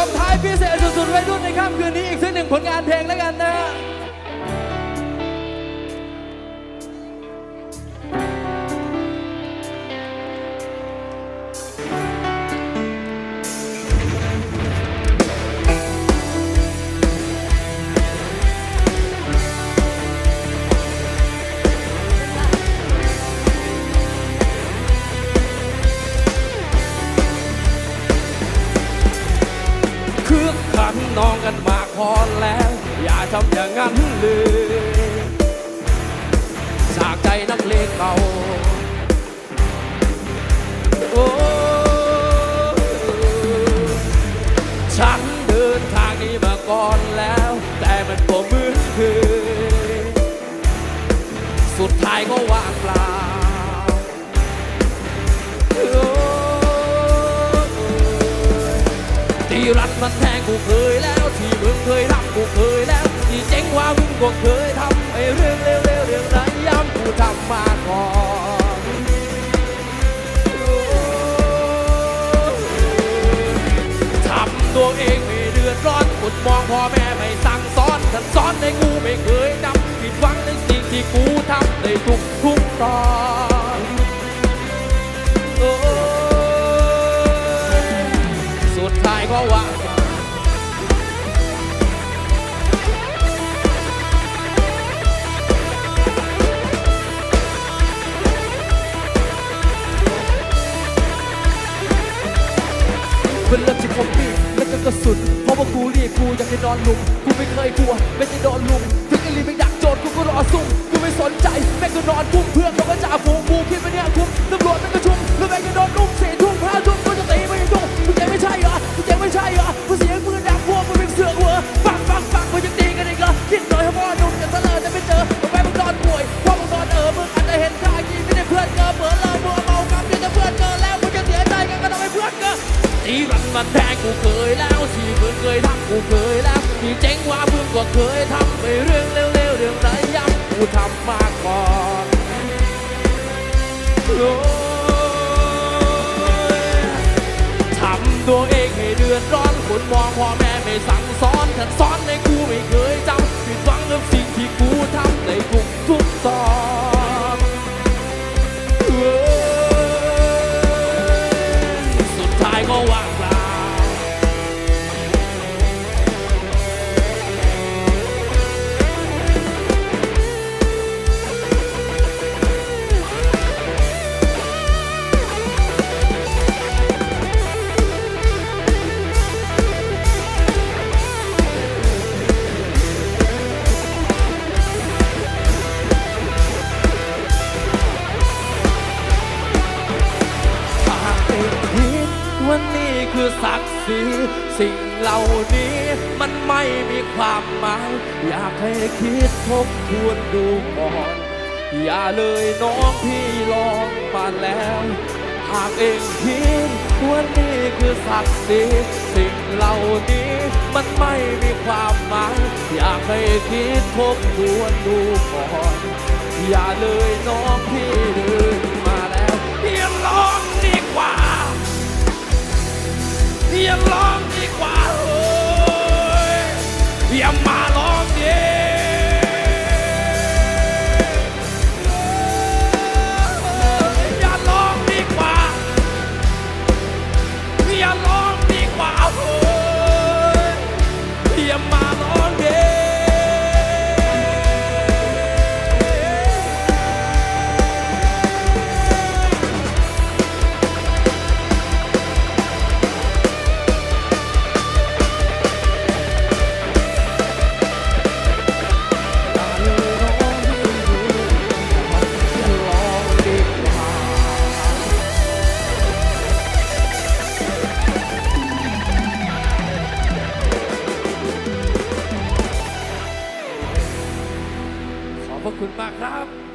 ส่งท้ายพิเศษสุดๆวัยรุ่นในค่ำคืนนี้อีกสักหนึ่งผลงานเพลงแล้วกันนะฮะ นน้องกันมาพอแล้ว อย่าทำอย่างนั้นเลยจากใจนักเลงเก่าโอ้ฉันเดินทางนี้มาก่อนแล้ว แต่มันก็เหมือนเคยสุดท้ายก็ว่างเปล่า รัฐมันแทงกูเคยแล้ว ที่มึงเคยทำกูเคยแล้ว ที่เจ๊งว่ามึงก็เคยทำไอ้เรื่องเร็วๆเรื่องไหนย้ำกูทำมาก่อนทำตัวเองไม่เดือดร้อนกดมองพ่อแม่ไม่สั่งสอนท่านสอนในกูไม่เคยนำผิดหวังในสิ่งที่กูทำในทุกทุกตอน สุดท้ายก็ว่าเป็นเรื่องที่ผมมีและก็กระสุนเพราะว่ากูเรียกกูอยากจะนอนหลุมกูไม่เคยกลัวไม่จะโดนลุมถึงไอ้ลีไม่ดักโจรกูก็รอซุ่มกูไม่สนใจแม่งก็นอนกุ้มเพื่อนเขาก็จ่าฝูงกูคิดว่าเนี่ยคุ้มตำรวจแม่งก็ชุม มันแทงกูเคยแล้วที่มึงเคยทำกูเคยแล้วที่เจ๊งว่าเพื่องก็เคยทำไปเรื่องเร็วๆเรื่องไรย้ำกูทำมาก่อนโอ้ยทำตัวเองให้เดือดร้อนคนมองพ่อแม่ไม่สั่งสอนฉันสอน คือศักดิ์ศรีสิ่งเหล่านี้มันไม่มีความหมาย อยากให้คิดทบทวนดูก่อน อย่าเลยน้องพี่ลองมาแล้วหากเองคิดว่านี่คือศักดิ์ศรีสิ่งเหล่านี้มันไม่มีความหมาย อยากให้คิดทบทวนดูก่อน อย่าเลยน้องพี่เดินมาแล้ว อย่าลองดีกว่าโอ้ยอย่ามา มาครับ